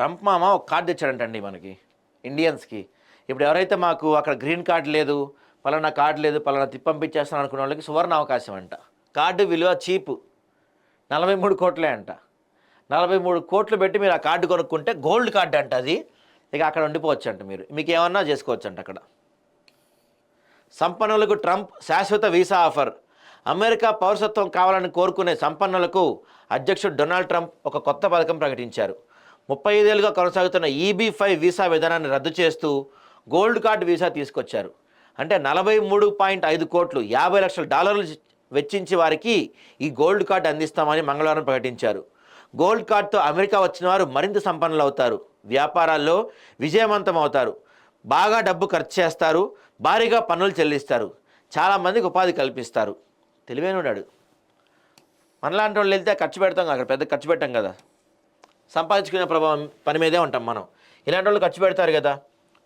Trump మామ ఒక card తెచ్చాడంటండి మనకి ఇండియన్స్కి. ఇప్పుడు ఎవరైతే మాకు అక్కడ గ్రీన్ కార్డు లేదు పలానా కార్డు లేదు పలానా తిప్పి పంపించేస్తాను అనుకున్న వాళ్ళకి సువర్ణ అవకాశం అంట. కార్డు విలువ చీపు. నలభై మూడు కోట్లే అంట. నలభై మూడు కోట్లు పెట్టి మీరు ఆ కార్డు కొనుక్కుంటే గోల్డ్ కార్డు అంట అది. ఇక అక్కడ ఉండిపోవచ్చు అంట మీరు. మీకు ఏమన్నా చేసుకోవచ్చు అంట అక్కడ. సంపన్నులకు ట్రంప్ శాశ్వత వీసా ఆఫర్. అమెరికా పౌరసత్వం కావాలని కోరుకునే సంపన్నులకు అధ్యక్షుడు డొనాల్డ్ ట్రంప్ ఒక కొత్త పథకం ప్రకటించారు. ముప్పై ఐదేళ్ళుగా కొనసాగుతున్న ఈబీ ఫైవ్ వీసా విధానాన్ని రద్దు చేస్తూ గోల్డ్ కార్డు వీసా తీసుకొచ్చారు. అంటే నలభై మూడు పాయింట్ ఐదు కోట్లు యాభై లక్షల డాలర్లు వెచ్చించి వారికి ఈ గోల్డ్ కార్డు అందిస్తామని మంగళవారం ప్రకటించారు. గోల్డ్ కార్డుతో అమెరికా వచ్చిన వారు మరింత సంపన్నులు అవుతారు వ్యాపారాల్లో విజయవంతం అవుతారు బాగా డబ్బు ఖర్చు చేస్తారు. భారీగా పన్నులు చెల్లిస్తారు. చాలామందికి ఉపాధి కల్పిస్తారు. తెలివైనడాడు మనలాంటి వాళ్ళు వెళ్తే ఖర్చు పెడతాం అక్కడ పెద్ద ఖర్చు పెట్టాం కదా. సంపాదించుకునే ప్రభావం పని మీదే ఉంటాం మనం. ఇలాంటి వాళ్ళు ఖర్చు పెడతారు కదా.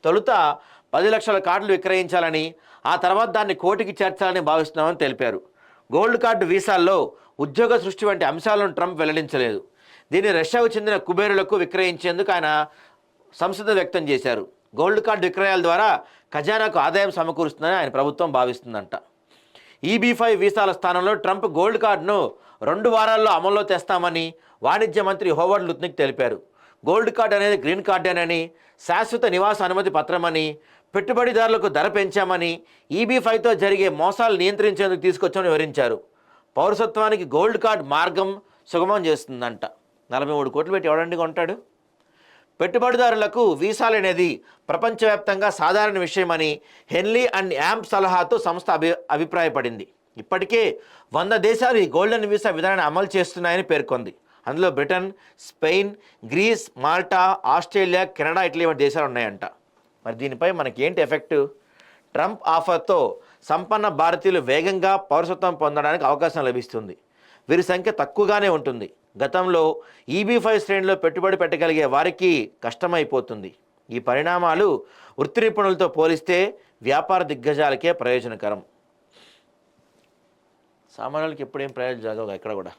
తొలుత పది లక్షల కార్డులు విక్రయించాలని ఆ తర్వాత దాన్ని కోటికి చేర్చాలని భావిస్తున్నామని తెలిపారు. గోల్డ్ కార్డు వీసాల్లో ఉద్యోగ సృష్టి వంటి అంశాలను ట్రంప్ వెల్లడించలేదు. దీన్ని రష్యాకు చెందిన కుబేరులకు విక్రయించేందుకు ఆయన సంసిద్ధ వ్యక్తం చేశారు. గోల్డ్ కార్డు విక్రయాల ద్వారా ఖజానాకు ఆదాయం సమకూరుస్తుందని ఆయన ప్రభుత్వం భావిస్తుందంట. ఈబీ ఫైవ్ వీసాల స్థానంలో ట్రంప్ గోల్డ్ కార్డును రెండు వారాల్లో అమల్లో తెస్తామని వాణిజ్య మంత్రి హోవర్డ్ లుత్నిక్ తెలిపారు. గోల్డ్ కార్డ్ అనేది గ్రీన్ కార్డేనని శాశ్వత నివాస అనుమతి పత్రమని పెట్టుబడిదారులకు ధర పెంచామని ఈబీ ఫైవ్తో జరిగే మోసాలు నియంత్రించేందుకు తీసుకొచ్చామని వివరించారు. పౌరసత్వానికి గోల్డ్ కార్డ్ మార్గం సుగమం చేస్తుందంట. నలభై మూడు కోట్లు పెట్టి ఎవడండి కొంటాడు? పెట్టుబడిదారులకు వీసాలు అనేది ప్రపంచవ్యాప్తంగా సాధారణ విషయమని హెన్లీ అండ్ యాంప్ సలహాతో సంస్థ అభి అభిప్రాయపడింది. ఇప్పటికే వంద దేశాలు ఈ గోల్డెన్ వీసా విధానాన్ని అమలు చేస్తున్నాయని పేర్కొంది. అందులో Britain Spain Greece Malta Australia Canada Italy వంటి దేశాలు ఉన్నాయంట. మరి దీనిపై మనకి ఏంటి ఎఫెక్ట్? ట్రంప్ ఆఫర్తో సంపన్న భారతీయులు వేగంగా పౌరసత్వం పొందడానికి అవకాశం లభిస్తుంది. వీరి సంఖ్య తక్కువగానే ఉంటుంది. గతంలో ఈబీ ఫైవ్ శ్రేణిలో పెట్టుబడి పెట్టగలిగే వారికి కష్టమైపోతుంది. ఈ పరిణామాలు వృత్తి నిపుణులతో పోలిస్తే వ్యాపార దిగ్గజాలకే ప్రయోజనకరం. సామాన్యులకి ఎప్పుడేం ప్రయోజనం జరగవు ఎక్కడ కూడా.